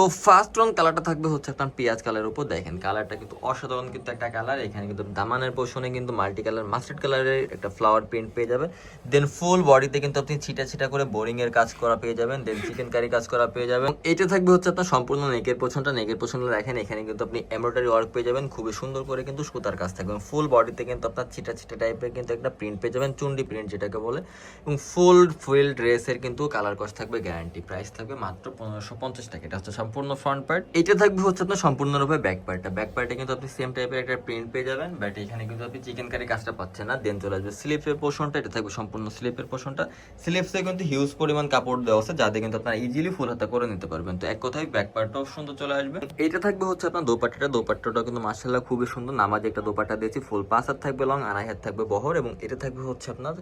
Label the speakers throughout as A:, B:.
A: তো ফার্স্ট রং কালারটা থাকবে হচ্ছে আপনার পেঁয়াজ কালারের উপর। দেখেন কালারটা কিন্তু অসাধারণ কিন্তু একটা কালার এখানে কিন্তু দামানের পোষণে কিন্তু মাল্টি কালার মাস্টার্ড কালারের একটা ফ্লাওয়ার প্রিন্ট পেয়ে যাবেন। দেন ফুল বডিতে কিন্তু আপনি ছিটা ছিটা করে বোরিং এর কাজ করা পেয়ে যাবেন। দেন চিকেন কারি কাজ করা পেয়ে যাবেন। এটা থাকবে হচ্ছে আপনার সম্পূর্ণ নেকের পোষণটা। নেকের পোষণটা দেখেন, এখানে কিন্তু আপনি এমব্রয়ডারি ওয়ার্ক পেয়ে যাবেন। খুবই সুন্দর করে কিন্তু সুতার কাজ থাকবে। ফুল বডিতে কিন্তু আপনার ছিটা ছিটা টাইপের কিন্তু একটা প্রিন্ট পেয়ে যাবেন, চুন্ডি প্রিন্ট যেটাকে বলে। এবং ফুল ফুল ড্রেসের কিন্তু কালার কস্ট থাকবে গ্যারান্টি প্রাইস থাকবে মাত্র পনেরোশো পঞ্চাশ টাকা। এটা হচ্ছে সম্পূর্ণ ফ্রন্ট পার্ট এটা থাকবে হচ্ছে আপনার সম্পূর্ণরূপে ব্যাক পার্টটা ব্যাক পার্টে কিন্তু আপনি সেম টাইপের একটা প্রিন্ট পেয়ে যাবেন বাট এখানে কিন্তু আপনি চিকেন কারি কাজটা পাচ্ছেন না দেন চলে আসবে স্লিপের পোর্শনটা এটা থাকবে সম্পূর্ণ স্লিপের পোর্শনটা স্লিপসে কিন্তু হিউজ পরিমাণ কাপড় দেওয়া আছে, যাতে কিন্তু আপনারা ইজিলি ফুল হাতা করে নিতে পারবেন। তো এক কথায় ব্যাক পার্টটাও সুন্দর চলে আসবে। এটা থাকবে হচ্ছে আপনার দোপাট্টাটা। দোপাট্টাটা কিন্তু মার্শাল্লাহ খুবই সুন্দর। নামাজে একটা দোপাট্টা দিয়েছি ফুল পাঁচ হাত থাকবে লং আড়াই হাত থাকবে বহর, এবং এটা থাকবে হচ্ছে আপনার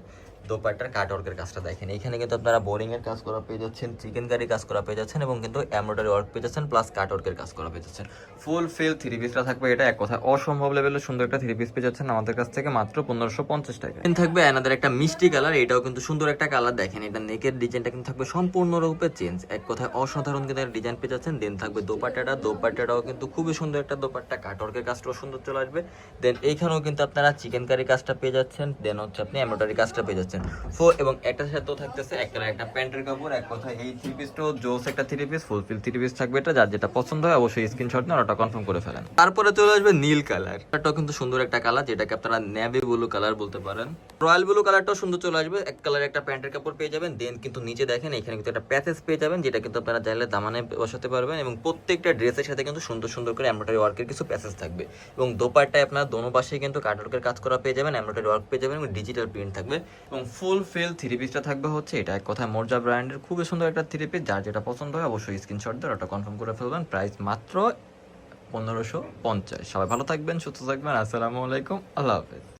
A: দোপাট্টার কাট ওয়ার্কের কাজটা দেখেন। এখানে কিন্তু আপনারা বোরিং এর কাজ করা পেয়ে যাচ্ছেন চিকেন কারি কাজ করা পেয়ে যাচ্ছেন, এবং কিন্তু এমব্রয়ডারি ওয়ার্ক পেয়ে যাচ্ছেন প্লাস কাট ওয়ার্কের কাজ করা পেয়ে যাচ্ছেন ফুল ফিল থ্রি পিসটা থাকবে, এটা এক কথা। অসম্ভব লেভেলের সুন্দর একটা থ্রি পিস পেয়ে যাচ্ছেন আমাদের কাছ থেকে মাত্র পনেরোশো পঞ্চাশ টাকা। থাকবে এনাদের একটা মিষ্টি কালার এটাও কিন্তু সুন্দর একটা কালার দেখেন। এটা নেকের ডিজাইনটা কিন্তু থাকবে সম্পূর্ণরূপে চেঞ্জ এক কথায় অসাধারণ কিন্তু ডিজাইন পেয়ে যাচ্ছেন। দেন থাকবে দোপাট্টাটা। দোপাট্টাটাও কিন্তু খুবই সুন্দর একটা দোপাট্টা। কাটওয়ার্কের কাজটাও সুন্দর চলে আসবে। দেন এইখানেও কিন্তু আপনারা চিকেন কারি কাজটা পেয়ে যাচ্ছেন। দেন হচ্ছে আপনি এমব্রয়ডারি কাজটা পেয়ে যাচ্ছেন। ফো এবং একটা সাথেও থাকতেছে, একটা একটা প্যান্টের কাপড়। এক কথায় এই থ্রি পিসটাও জোস একটা three piece full feel three piece থাকবে এটা, যার যেটা পছন্দ হয় অবশ্যই স্ক্রিনশট নিয়ে ওটা কনফার্ম করে ফেলেন। তারপরে চলে আসবে নীল কালার এটাও কিন্তু সুন্দর একটা কালার যেটাকে আপনারা নেভি ব্লু কালার বলতে পারেন। রয়্যাল ব্লু কালারটাও সুন্দর চলে আসবে। এক কালার একটা প্যান্টের কাপড় পেয়ে যাবেন দেন কিন্তু নিচে দেখেন এখানে কিন্তু একটা প্যাসেজ পেয়ে যাবেন, যেটা কিন্তু আপনারা চাইলে দামানে বসাতে পারবেন এবং প্রত্যেকটা ড্রেসের সাথে কিন্তু সুন্দর সুন্দর করে এমব্রয়ডারি ওয়ার্কের কিছু প্যাসেজ থাকবে। এবং দোপারটায় আপনারা দোনো পাশে কিন্তু কাটওয়ার্কের কাজ করা পেয়ে যাবেন এমব্রয়ডারি ওয়ার্ক পেয়ে যাবেন এবং ডিজিটাল প্রিন্ট থাকবে। এবং ফুল ফিল থ্রি পিসটা থাকবে হচ্ছে এটা, এক কথায় মোর্জা ব্র্যান্ডের খুবই সুন্দর একটা থ্রি পিস যার যেটা পছন্দ হয় অবশ্যই স্ক্রিনশট ওটা কনফার্ম করে ফেলবেন। প্রাইস মাত্র পনেরোশো পঞ্চাশ। সবাই ভালো থাকবেন, সুস্থ থাকবেন। আসসালামু আলাইকুম। আল্লাহ হাফেজ।